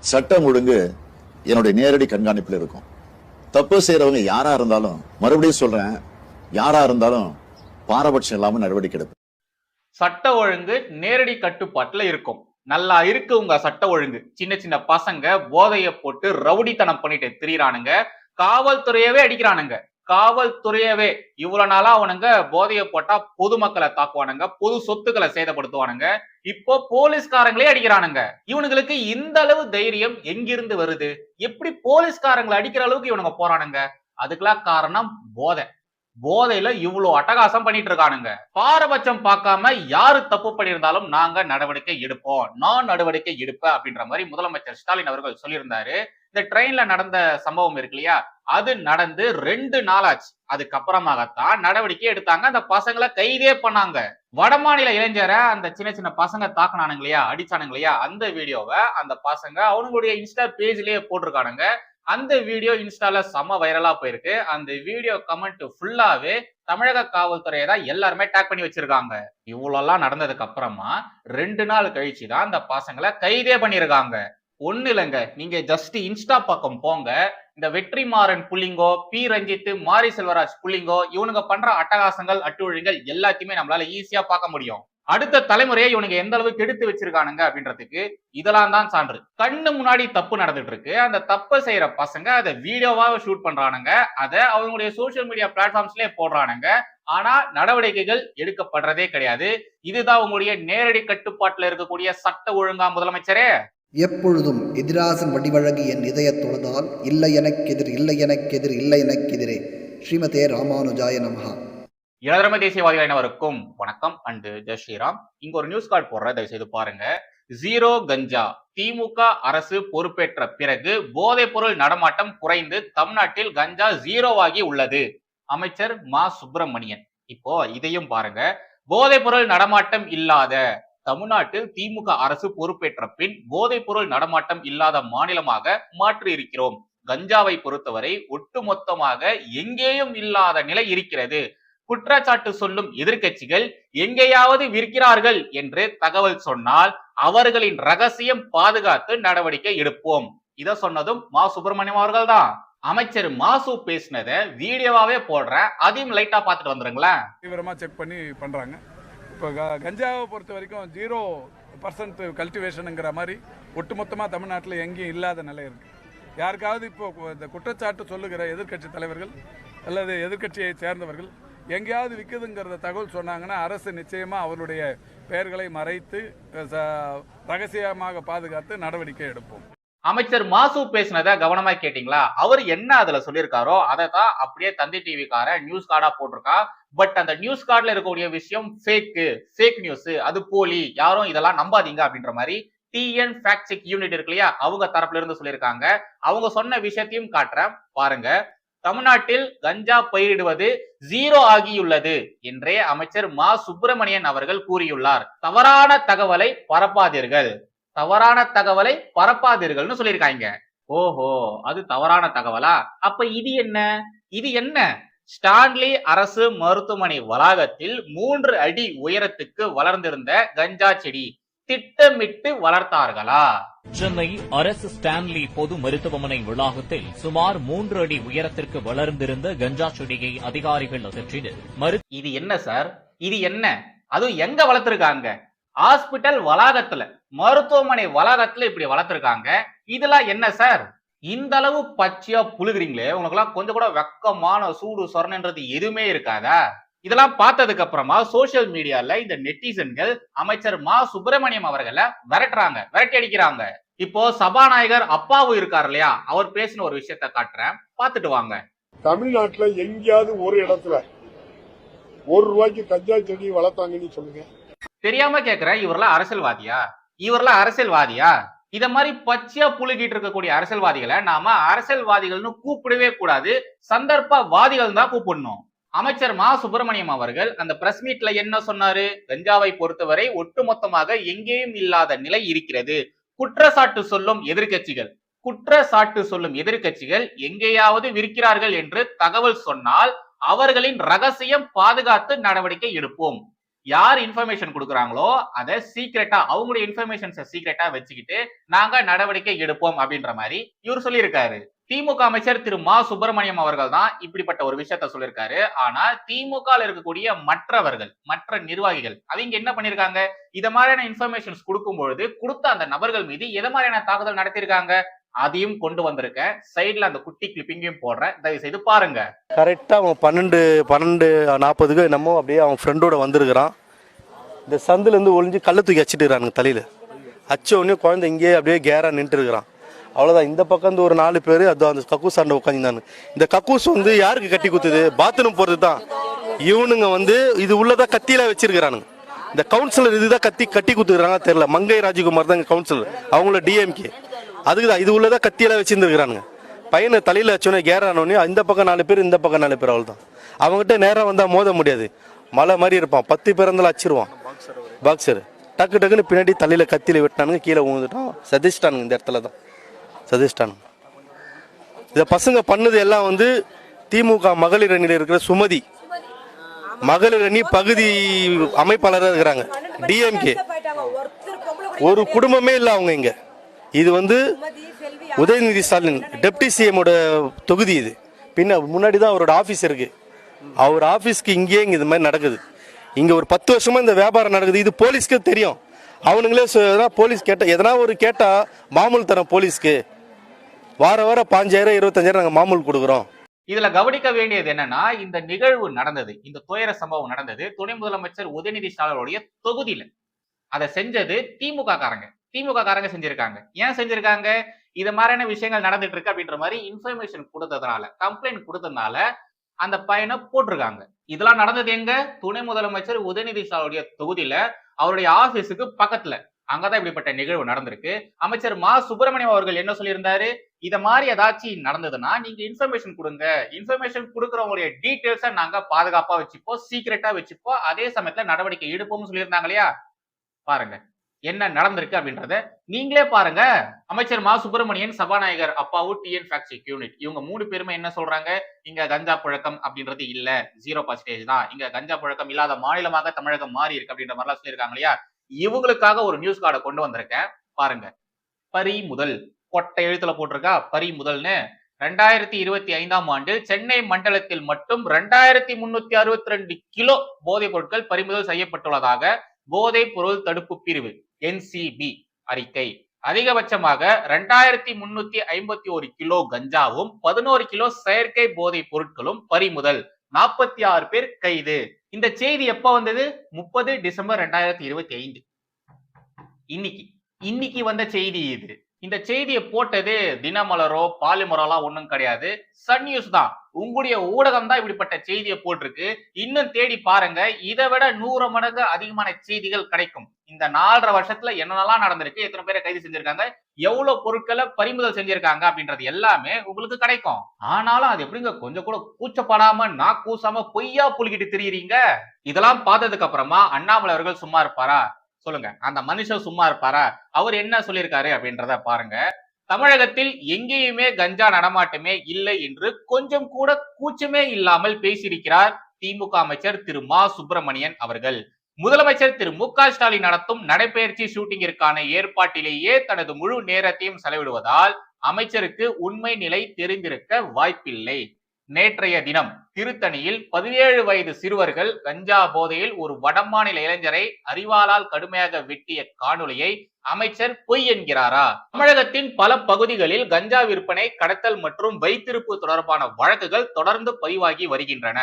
சட்டம் ஒழுங்கு என்னுடைய நேரடி கண்காணிப்பில் இருக்கும். தப்பு செய்யறவங்க யாரா இருந்தாலும் மறுபடியும் சொல்றேன் யாரா இருந்தாலும் பாரபட்சம் இல்லாம நடவடிக்கை எடுப்பேன். சட்ட ஒழுங்கு நேரடி கட்டுப்பாட்டுல இருக்கும். நல்லா இருக்கு உங்க சட்ட ஒழுங்கு. சின்ன சின்ன பசங்க போதைய போட்டு ரவுடித்தனம் பண்ணிட்டு திரியறானுங்க. காவல்துறையவே அடிக்கிறானுங்க. காவல்துறையவே இவ்வளவு நாளா அவனுங்க போதையை போட்டா பொதுமக்களை தாக்குவானுங்க பொது சொத்துக்களை சேதப்படுத்துவானுங்க. இப்போ போலீஸ்காரங்களே அடிக்கிறானுங்க. இவனுங்களுக்கு இந்த அளவு தைரியம் எங்கிருந்து வருது? எப்படி போலீஸ்காரங்களை அடிக்கிற அளவுக்கு இவனுங்க போறானுங்க? அதுக்கெல்லாம் காரணம் போதை. போதையில இவ்வளவு அட்டகாசம் பண்ணிட்டு இருக்கானுங்க பாரபட்சம் பார்க்காம யாரு தப்பு பண்ணியிருந்தாலும் நாங்க நடவடிக்கை எடுப்போம். நான் நடவடிக்கை எடுப்பேன் அப்படின்ற மாதிரி முதலமைச்சர் ஸ்டாலின் அவர்கள் சொல்லியிருந்தாரு. இந்த ட்ரெயின்ல நடந்த சம்பவம் இருக்கு இல்லையா? அது நடந்து ரெண்டு நாளாச்சு. அதுக்கப்புறமாகத்தான் நடவடிக்கை எடுத்தாங்க. அந்த பசங்களை கைதே பண்ணாங்க. வடமாநில இளைஞரை அந்த சின்ன சின்ன பசங்க தாக்குனானுங்க இல்லையா? அடிச்சானுங்க இல்லையா? அந்த வீடியோவை அந்த பசங்க அவனுங்களுடைய இன்ஸ்டா பேஜ்லயே போட்டிருக்கானுங்க. அந்த வீடியோ இன்ஸ்டால செம வைரலா போயிருக்கு. அந்த வீடியோ கமெண்ட் ஃபுல்லாவே தமிழக காவல்துறையை தான் எல்லாருமே டேக் பண்ணி வச்சிருக்காங்க. இவ்வளோலாம் நடந்ததுக்கு அப்புறமா ரெண்டு நாள் கழிச்சு தான் அந்த பசங்களை கைதே பண்ணியிருக்காங்க ஒண்ணு இல்லைங்க. நீங்க ஜஸ்ட் இன்ஸ்டா பக்கம் போங்க. இந்த வெற்றிமாறன் புள்ளிங்கோ பி ரஞ்சித் மாரி செல்வராஜ் புள்ளிங்கோ இவனுங்க பண்ற அட்டகாசங்கள் அட்டுழிகள் எல்லாத்தையுமே நம்மளால ஈஸியா பார்க்க முடியும். அடுத்த தலைமுறையை இவனுங்க எந்த அளவுக்கு எடுத்து வச்சிருக்கானுங்க அப்படின்றதுக்கு இதெல்லாம் தான் சான்று. கண்ணு முன்னாடி தப்பு நடந்துட்டு இருக்கு அந்த தப்பை செய்யற பசங்க அதை வீடியோவாக ஷூட் பண்றானுங்க. அதை அவங்களுடைய சோசியல் மீடியா பிளாட்ஃபார்ம்ஸ்லயே போடுறானுங்க. ஆனா நடவடிக்கைகள் எடுக்கப்படுறதே கிடையாது. இதுதான் உங்களுடைய நேரடி கட்டுப்பாட்டுல இருக்கக்கூடிய சட்ட ஒழுங்கா முதலமைச்சரே. எப்பொழுதும் எதிராசன் வடிவழகு என் இதயத் தொழுதால் இல்லை எனக்கெதிர் இல்லை எனக்கெதிர் இல்லை எனக்கெதிரே ஸ்ரீமதே ராமானுஜாய நமகா இளதரம தேசியவாதிகள் அனைவருக்கும் வணக்கம். அண்டு ஜெய் ஸ்ரீராம். இங்க ஒரு நியூஸ் கார்டு போடுற தயவு செய்து பாருங்க. ஜீரோ கஞ்சா திமுக அரசு பொறுப்பேற்ற பிறகு போதைப் பொருள் நடமாட்டம் குறைந்து தமிழ்நாட்டில் கஞ்சா ஜீரோவாகி உள்ளது. அமைச்சர் மா. சுப்பிரமணியன். இப்போ இதையும் பாருங்க. போதைப் பொருள் நடமாட்டம் இல்லாத தமிழ்நாட்டில் திமுக அரசு பொறுப்பேற்ற பின் போதைப் பொருள் நடமாட்டம் இல்லாத மாநிலமாக மாற்றி இருக்கிறோம் கஞ்சாவை பொறுத்தவரை ஒட்டுமொத்தமாக எங்கேயும் இல்லாத நிலை இருக்கிறது. குற்றச்சாட்டு சொல்லும் எதிர்க்கட்சிகள் எங்கேயாவது விற்கிறார்கள் என்று தகவல் சொன்னால் அவர்களின் ரகசியம் பாதுகாத்து நடவடிக்கை எடுப்போம். இத சொன்னதும் மா சுப்பிரமணியம் அவர்கள் தான் அமைச்சர் மாசு பேசினத வீடியோவாவே போடுறேன். அதையும் லைட்டா பார்த்துட்டு வந்துருங்களேன். தீவிரமாக செக் பண்ணி பண்ணுறாங்க இப்போ க கஞ்சாவை பொறுத்த வரைக்கும் ஜீரோ பர்சன்ட் கல்டிவேஷனுங்கிற மாதிரி ஒட்டுமொத்தமாக தமிழ்நாட்டில் எங்கேயும் இல்லாத நிலை இருக்குது யாருக்காவது இப்போ இந்த குற்றச்சாட்டு சொல்லுகிற எதிர்க்கட்சி தலைவர்கள் அல்லது எதிர்க்கட்சியை சேர்ந்தவர்கள் எங்கேயாவது விற்குதுங்கிறத தகவல் சொன்னாங்கன்னா அரசு நிச்சயமாக அவருடைய பெயர்களை மறைத்து ரகசியமாக பாதுகாத்து நடவடிக்கை எடுப்போம். அமைச்சர் மாசு பேசினதை கவனமா கேட்டீங்களா? அவர் என்ன அதுல சொல்லியிருக்காரோ அதை தான் அப்படியே தந்தி டிவிக்கார நியூஸ் கார்டா போட்டிருக்கா. பட் அந்த நியூஸ் கார்டில் இருக்கக்கூடிய விஷயம் ஃபேக்கு ஃபேக் நியூஸ் அது போலி யாரும் இதெல்லாம் நம்பாதீங்க அப்படின்ற மாதிரி டிஎன் ஃபேக்ட் செக் யூனிட் இருக்கு இல்லையா? அவங்க தரப்புல இருந்து சொல்லியிருக்காங்க. அவங்க சொன்ன விஷயத்தையும் காட்டுறேன். பாருங்க. தமிழ்நாட்டில் கஞ்சா பயிரிடுவது ஜீரோ ஆகியுள்ளது என்றே அமைச்சர் மா சுப்பிரமணியன் அவர்கள் கூறியுள்ளார். தவறான தகவலை பரப்பாதீர்கள். தவறான தகவலை பரப்பாதீர்கள்னு சொல்லியிருக்காங்க. ஓஹோ அது தவறான தகவலா? அப்ப இது என்ன? இது என்ன? ஸ்டான்லி அரசு மருத்துவமனை வளாகத்தில் மூன்று அடி உயரத்துக்கு வளர்ந்திருந்த கஞ்சா செடி. திட்டமிட்டு வளர்த்தார்களா? சென்னை அரசு ஸ்டான்லி பொது மருத்துவமனை வளாகத்தில் சுமார் மூன்று அடி உயரத்திற்கு வளர்ந்திருந்த கஞ்சா செடியை அதிகாரிகள் அகற்றினர். இது என்ன சார்? இது என்ன? அதுவும் எங்க வளர்த்திருக்காங்க? ஹாஸ்பிட்டல் வளாகத்துல மருத்துவமனை வளாகத்துல இப்படி வளர்த்திருக்காங்க. இதெல்லாம் என்ன சார்? இந்த அளவு பச்சையா புழுகுறீங்களே உனக்கெல்லாம் கொஞ்சம் கூட வெக்கமான சூடு சொரணன்றது எதுவுமே இருக்காதா? இதெல்லாம் பார்த்ததுக்கு அப்புறமா சோசியல் மீடியால இந்த நெட்டிசன்கள் அமைச்சர் மா சுப்பிரமணியம் அவர்களை விரட்டுறாங்க விரட்டி அடிக்கிறாங்க. இப்போ சபாநாயகர் அப்பாவு இருக்கார் இல்லையா? அவர் பேசின ஒரு விஷயத்த காட்டுறேன். பார்த்துட்டு வாங்க. தமிழ்நாட்டுல எங்கேயாவது ஒரு இடத்துல ஒரு ரூபாய்க்கு கஞ்சா செடி வளர்த்தாங்கன்னு சொல்லுங்க. தெரியாம கேக்குறேன் இவரெல்லாம் அரசியல்வாதியா? இவரெல்லாம் அரசியல்வாதியா? இத மாதிரி பச்சையா புழுகிட்டு இருக்கக்கூடிய அரசியல்வாதிகளை நாம அரசியல்வாதிகள்னு கூப்பிடவே கூடாது. சந்தர்ப்பவாதிகள் தான் கூப்பிடணும். அமைச்சர் மா. சுப்பிரமணியம் அவர்கள் அந்த பிரஸ் மீட்ல என்ன சொன்னாரு? கஞ்சாவை பொறுத்தவரை ஒட்டுமொத்தமாக எங்கேயும் இல்லாத நிலை இருக்கிறது. குற்றச்சாட்டு சொல்லும் எதிர்க்கட்சிகள் குற்றச்சாட்டு சொல்லும் எதிர்க்கட்சிகள் எங்கேயாவது விற்கிறார்கள் என்று தகவல் சொன்னால் அவர்களின் ரகசியம் பாதுகாத்து நடவடிக்கை எடுப்போம். யார் இன்ஃபர்மேஷன் கொடுக்குறாங்களோ அதை சீக்கிரட்டா அவங்களுடைய இன்ஃபர்மேஷன்ஸை சீக்கிரட்டா வச்சுக்கிட்டு நாங்க நடவடிக்கை எடுப்போம் அப்படின்ற மாதிரி இவர் சொல்லியிருக்காரு. திமுக அமைச்சர் திரு மா சுப்பிரமணியம் அவர்கள் தான் இப்படிப்பட்ட ஒரு விஷயத்த சொல்லியிருக்காரு. ஆனா திமுக இருக்கக்கூடிய மற்றவர்கள் மற்ற நிர்வாகிகள் அவங்க என்ன பண்ணிருக்காங்க இத மாதிரியான இன்ஃபர்மேஷன்ஸ் கொடுக்கும் பொழுது கொடுத்த அந்த நபர்கள் மீது எத மாதிரியான தாக்குதல் நடத்திருக்காங்க அதையும் கொண்டு வந்திருக்கேன். சைடுல அந்த குட்டி கிளிப்பிங்கையும் போடுறேன். தயவு செய்து பாருங்க கரெக்டாக அவன் பன்னெண்டு பன்னெண்டு நாற்பதுக்கு என்னமோ அப்படியே அவன் ஃப்ரெண்டோட வந்திருக்கிறான். இந்த சந்துலேருந்து ஒளிஞ்சு கல்லை தூக்கி வச்சுட்டுறானுங்க தலையில். அச்ச உடனே குழந்தை இங்கேயே அப்படியே கேராக நின்றுட்டு இருக்கிறான். அவ்வளோதான் இந்த பக்கம் வந்து ஒரு நாலு பேர் அது அந்த கக்கூஸ் ஆண்ட உட்காந்துருந்தாங்க இந்த கக்கூஸ் வந்து யாருக்கு கட்டி குத்துது பாத்ரூம் போகிறது தான் இவனுங்க வந்து இது உள்ளதா கத்தியில வச்சிருக்கிறானுங்க. இந்த கவுன்சிலர் இதுதான் கத்தி கட்டி குத்துக்கிறாங்க தெரியல. மங்கை ராஜகுமார் தான் கவுன்சிலர் அவங்கள டிஎம்கே அதுக்கு தான் இது உள்ளதா கத்தியில வச்சிருந்துருக்கிறானுங்க. பையனை தலையில் வச்சோன்னே கேரானோடனே இந்த பக்கம் நாலு பேர் இந்த பக்கம் நாலு பேர் அவ்வளோதான் அவங்ககிட்ட நேராக வந்தால் மோத முடியாது. மலை மாதிரி இருப்பான். பத்து பேர் இருந்தாலும் அச்சிருவான். பாக்ஸர் டக்கு டக்குன்னு பின்னாடி தலையில் கத்தியில் வெட்டினானுங்க கீழே விழுந்துட்டான். சதிச்சிட்டானுங்க இந்த இடத்துல தான் சதிஷ்டானம் இதை பசங்க பண்ணது எல்லாம் வந்து திமுக மகளிர் அணியில் இருக்கிற சுமதி. மகளிர் அணி பகுதி அமைப்பாளராக இருக்கிறாங்க. டிஎம்கே ஒரு குடும்பமே இல்லை அவங்க இங்கே. இது வந்து உதயநிதி ஸ்டாலின் டெப்டி சிஎமோட தொகுதி இது. பின்ன முன்னாடி தான் அவரோட ஆஃபீஸ் இருக்குது அவர் ஆஃபீஸ்க்கு இங்கேயே இங்கே இது மாதிரி நடக்குது. இங்கே ஒரு பத்து வருஷமாக இந்த வியாபாரம் நடக்குது. இது போலீஸ்க்கு தெரியும். அவனுங்களே எதனா போலீஸ் கேட்டால் எதனா ஒரு கேட்டால் மாமூல் தரோம் போலீஸ்க்கு. வார வாரம் பாஞ்சாயிரம் இருபத்தஞ்சாயிரம் நாங்கள் மாமூல் கொடுக்குறோம். இதுல கவனிக்க வேண்டியது என்னன்னா இந்த நிகழ்வு நடந்தது இந்த துயர சம்பவம் நடந்தது துணை முதலமைச்சர் உதயநிதி ஸ்டாலினுடைய தொகுதியில. அதை செஞ்சது திமுக காரங்க. திமுக காரங்க செஞ்சிருக்காங்க. ஏன் செஞ்சிருக்காங்க? இது மாதிரியான விஷயங்கள் நடந்துட்டு இருக்கு அப்படின்ற மாதிரி இன்ஃபர்மேஷன் கொடுத்ததுனால கம்ப்ளைண்ட் கொடுத்ததுனால அந்த பையனை போட்டிருக்காங்க. இதெல்லாம் நடந்தது எங்க? துணை முதலமைச்சர் உதயநிதி ஸ்டாலினுடைய தொகுதியில அவருடைய ஆபீஸுக்கு பக்கத்துல அங்கதான் இப்படிப்பட்ட நிகழ்வு நடந்திருக்கு. அமைச்சர் மா. சுப்பிரமணியம் அவர்கள் என்ன சொல்லியிருந்தாரு? இத மாதிரி ஏதாச்சும் நடந்ததுன்னா நீங்க இன்ஃபர்மேஷன் கொடுங்க. இன்ஃபர்மேஷன் கொடுக்குறவங்களுடைய டீட்டெயில்ஸை நாங்க பாதுகாப்பா வச்சுப்போம் சீக்கிரட்டா வச்சுப்போம். அதே சமயத்துல நடவடிக்கை எடுப்போம்னு சொல்லியிருந்தாங்க இல்லையா? பாருங்க. என்ன நடந்திருக்கு அப்படின்றத நீங்களே பாருங்க. அமைச்சர் மா. சுப்பிரமணியன் சபாநாயகர் அப்பாவு டிஎன் யூனிட் இவங்க மூணு பேருமே என்ன சொல்றாங்க? இங்க கஞ்சா புழக்கம் அப்படின்றது இல்ல. ஜீரோ பர்சன்டேஜ் தான். இங்க கஞ்சா புழக்கம் இல்லாத மாநிலமாக தமிழகம் மாறி இருக்கு அப்படின்ற மாதிரிலாம் சொல்லியிருக்காங்க இல்லையா? இவங்களுக்காக ஒரு நியூஸ் கார்டை கொண்டு வந்திருக்கேன். பாருங்க. பரி முதல் கொட்டை எழுத்துல போட்டிருக்கா? பரி முதல்னு ரெண்டாயிரத்தி இருபத்தி ஐந்தாம் ஆண்டில் சென்னை மண்டலத்தில் மட்டும் ரெண்டாயிரத்தி முன்னூத்தி அறுபத்தி ரெண்டு கிலோ போதைப் பொருட்கள் பறிமுதல் செய்யப்பட்டுள்ளதாக போதைப் பொருள் தடுப்பு பிரிவு என்சிபி அறிக்கை. அதிகபட்சமாக ரெண்டாயிரத்தி முன்னூத்தி ஐம்பத்தி ஒரு கிலோ கஞ்சாவும் பதினோரு கிலோ செயற்கை போதைப் பொருட்களும் பறிமுதல். நாற்பத்தி ஆறு பேர் கைது. இந்த செய்தி எப்ப வந்தது? முப்பது டிசம்பர் ரெண்டாயிரத்தி இருபத்தி ஐந்து இன்னைக்கு. இன்னைக்கு வந்த செய்தி இது. இந்த செய்தியை போட்டது தினமலரோ பாலிமரோலாம் ஒன்றும் கிடையாது. சன் நியூஸ் தான். உங்களுடைய ஊடகம் தான் இப்படிப்பட்ட செய்தியை போட்டிருக்கு. இன்னும் தேடி பாருங்க. இதை விட நூறு மடங்கு அதிகமான செய்திகள் கிடைக்கும். இந்த நாலரை வருஷத்துல என்னென்னலாம் நடந்திருக்கு எத்தனை பேரை கைது செஞ்சிருக்காங்க எவ்வளவு பொருட்களை பறிமுதல் செஞ்சிருக்காங்க அப்படின்றது எல்லாமே உங்களுக்கு கிடைக்கும். ஆனாலும் அது எப்படிங்க? கொஞ்சம் கூட கூச்சப்படாம நான் கூசாம பொய்யா புலிக்கிட்டு திரியுறீங்க? இதெல்லாம் பார்த்ததுக்கு அப்புறமா அண்ணாமலை அவர்கள் சும்மா இருப்பாரா? சொல்லுங்க. அந்த மனுஷன் சும்மா இருப்பாரா? அவர் என்ன சொல்லியிருக்காரு அப்படின்றத பாருங்க. தமிழகத்தில் எங்கேயுமே கஞ்சா நடமாட்டமே இல்லை என்று கொஞ்சம் கூட கூச்சமே இல்லாமல் பேசியிருக்கிறார் திமுக அமைச்சர் திரு மா சுப்பிரமணியன் அவர்கள். முதலமைச்சர் திரு மு க ஸ்டாலின் நடத்தும் நடைபயிற்சி ஷூட்டிங்கிற்கான ஏற்பாட்டிலேயே தனது முழு நேரத்தையும் செலவிடுவதால் அமைச்சருக்கு உண்மை நிலை தெரிந்திருக்க வாய்ப்பில்லை. நேற்றைய தினம் திருத்தணியில் பதினேழு வயது சிறுவர்கள் கஞ்சா போதையில் ஒரு வடமாநில இளைஞரை அறிவாளால் கடுமையாக வெட்டிய காணொளியை அமைச்சர் பொய் என்கிறாரா? தமிழகத்தின் பல பகுதிகளில் கஞ்சா விற்பனை கடத்தல் மற்றும் வைத்திருப்பு தொடர்பான வழக்குகள் தொடர்ந்து பதிவாகி வருகின்றன.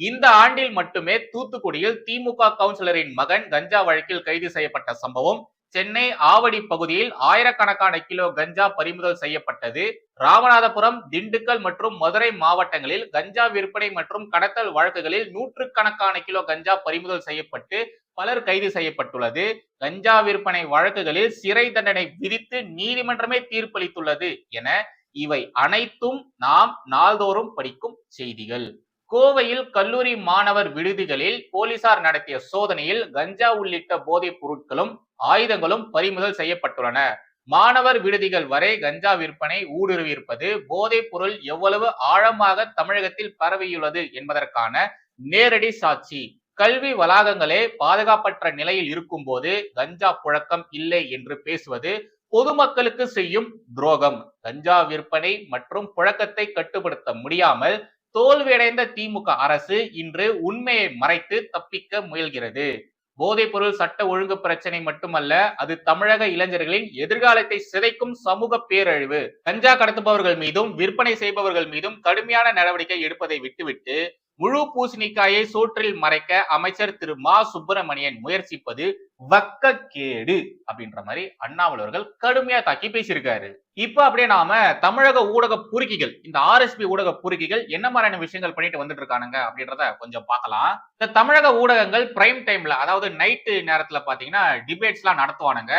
இந்த ஆண்டில் மட்டுமே தூத்துக்குடியில் திமுக கவுன்சிலரின் மகன் கஞ்சா வழக்கில் கைது செய்யப்பட்ட சம்பவம் சென்னை ஆவடி பகுதியில் ஆயிரக்கணக்கான கிலோ கஞ்சா பறிமுதல் செய்யப்பட்டது. ராமநாதபுரம் திண்டுக்கல் மற்றும் மதுரை மாவட்டங்களில் கஞ்சா விற்பனை மற்றும் கடத்தல் வழக்குகளில் நூற்றுக்கணக்கான கிலோ கஞ்சா பறிமுதல் செய்யப்பட்டு பலர் கைது செய்யப்பட்டுள்ளது. கஞ்சா விற்பனை வழக்குகளில் சிறை தண்டனை விதித்து நீதிமன்றமே தீர்ப்பளித்துள்ளது என இவை அனைத்தும் நாம் நாள்தோறும் படிக்கும் செய்திகள். கோவையில் கல்லூரி மாணவர் விடுதிகளில் போலீசார் நடத்திய சோதனையில் கஞ்சா உள்ளிட்ட போதைப் பொருட்களும் ஆயுதங்களும் பறிமுதல் செய்யப்பட்டுள்ளன. மாணவர் விடுதிகள் வரை கஞ்சா விற்பனை ஊடுருவியிருப்பது போதைப் பொருள் எவ்வளவு ஆழமாக தமிழகத்தில் பரவியுள்ளது என்பதற்கான நேரடி சாட்சி. கல்வி வளாகங்களே பாதுகாப்பற்ற நிலையில் இருக்கும்போது கஞ்சா புழக்கம் இல்லை என்று பேசுவது பொதுமக்களுக்கு செய்யும் துரோகம். கஞ்சா விற்பனை மற்றும் புழக்கத்தை கட்டுப்படுத்த முடியாமல் தோல்வியடைந்த திமுக அரசு இன்று உண்மையை மறைத்து தப்பிக்க முயல்கிறது. போதைப்பொருள் சட்ட ஒழுங்கு பிரச்சனை மட்டுமல்ல அது தமிழக இளைஞர்களின் எதிர்காலத்தை சிதைக்கும் சமூக பேரழிவு. கஞ்சா கடத்துபவர்கள் மீதும் விற்பனை செய்பவர்கள் மீதும் கடுமையான நடவடிக்கை எடுப்பதை விட்டுவிட்டு முழு பூசணிக்காயை சோற்றில் மறைக்க அமைச்சர் திரு மா சுப்பிரமணியன் முயற்சிப்பது வக்கக்கேடு அப்படின்ற மாதிரி அண்ணாமலை அவர்கள் கடுமையா தாக்கி பேசியிருக்காரு. இப்ப அப்படியே நாம தமிழக ஊடக பொறுக்கிகள் இந்த ஆர்எஸ்பி ஊடக பொறுக்கிகள் என்ன மாதிரியான விஷயங்கள் பண்ணிட்டு வந்துட்டு இருக்கானுங்க அப்படின்றத கொஞ்சம் பார்க்கலாம். இந்த தமிழக ஊடகங்கள் பிரைம் டைம்ல அதாவது நைட்டு நேரத்துல பாத்தீங்கன்னா டிபேட்ஸ் எல்லாம் நடத்துவானுங்க.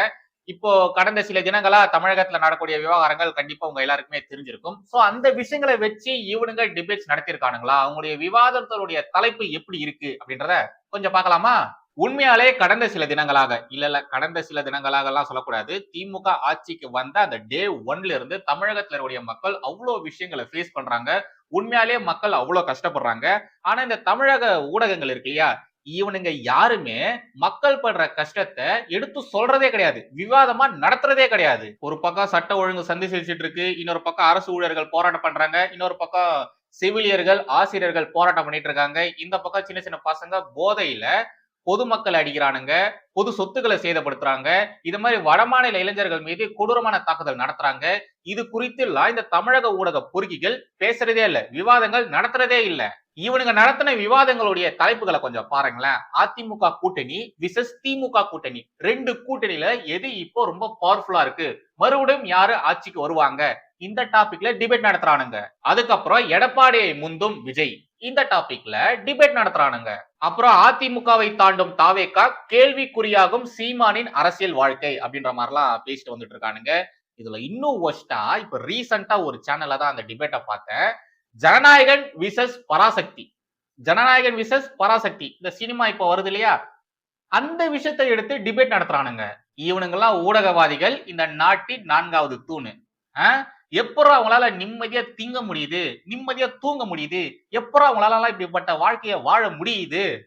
இப்போ கடந்த சில தினங்களா தமிழகத்துல நடக்கக்கூடிய விவகாரங்கள் கண்டிப்பா உங்க எல்லாருக்குமே தெரிஞ்சிருக்கும். சோ அந்த விஷயங்களை வச்சு இவனுங்க டிபேட்ஸ் நடத்திருக்கானுங்களா அவங்களுடைய விவாதத்தினுடைய தலைப்பு எப்படி இருக்கு அப்படின்றத கொஞ்சம் பார்க்கலாமா? உண்மையாலே கடந்த சில தினங்களாக இல்ல இல்ல கடந்த சில தினங்களாக எல்லாம் சொல்லக்கூடாது. திமுக ஆட்சிக்கு வந்த அந்த டே ஒன்ல இருந்து தமிழகத்துல உடைய மக்கள் அவ்வளவு விஷயங்களை ஃபேஸ் பண்றாங்க. உண்மையாலே மக்கள் அவ்வளவு கஷ்டப்படுறாங்க. ஆனா இந்த தமிழக ஊடகங்கள் இருக்கு இல்லையா? இவனுங்க யாருமே மக்கள் படுற கஷ்டத்தை எடுத்து சொல்றதே கிடையாது. விவாதமா நடத்துறதே கிடையாது. ஒரு பக்கம் சட்ட ஒழுங்கு சந்தி இருக்கு இன்னொரு பக்கம் அரசு ஊழியர்கள் போராட்டம் பண்றாங்க. இன்னொரு பக்கம் செவிலியர்கள் ஆசிரியர்கள் போராட்டம் பண்ணிட்டு இருக்காங்க. இந்த பக்கம் சின்ன சின்ன பசங்க போதையில பொதுமக்களை அடிக்கிறானுங்க. பொது சொத்துக்களை சேதப்படுத்துறாங்க. இது மாதிரி வடமாநில இளைஞர்கள் மீது கொடூரமான தாக்குதல் நடத்துறாங்க. இது குறித்து இந்த தமிழக ஊடக பொறுக்கிகள் பேசுறதே இல்லை. விவாதங்கள் நடத்துறதே இல்லை. இவனுங்க நடத்தின விவாதங்களுடைய தலைப்புகளை கொஞ்சம் பாருங்களேன். அதிமுக கூட்டணி விசஸ் திமுக கூட்டணி. ரெண்டு கூட்டணியில எது இப்போ ரொம்ப பவர்ஃபுல்லா இருக்கு? மறுபடியும் யாரு ஆட்சிக்கு வருவாங்க? இந்த டாபிக்ல டிபேட் நடத்துறானுங்க. அதுக்கப்புறம் எடப்பாடியை முந்தும் விஜய். இந்த டாபிக்ல டிபேட் நடத்துறானுங்க. அப்புறம் அதிமுகவை தாண்டும் தாவேக்கா கேள்விக்குறியாகும் சீமானின் அரசியல் வாழ்க்கை அப்படின்ற மாதிரிலாம் பேசிட்டு வந்துட்டு இருக்கானுங்க. இதுல இன்னும் ஒஸ்டா இப்ப ரீசெண்டா ஒரு சேனல்ல தான் அந்த டிபேட்டை பார்த்தேன். ஜனநாயகன் விசஸ் பராசக்தி. ஜனநாயகன் விசஸ் பராசக்தி. இந்த சினிமா இப்ப வருது இல்லையா? அந்த விஷயத்தை எடுத்து டிபேட் நடத்துறானுங்க. இவனுங்கெல்லாம் ஊடகவாதிகள் இந்த நாட்டின் நான்காவது தூணு. எப்பறம் அவங்களால நிம்மதியா திங்க முடியுது? நிம்மதியா தூங்க முடியுது? எப்பறம் அவங்களால இப்படிப்பட்ட வாழ்க்கைய வாழ முடியுது?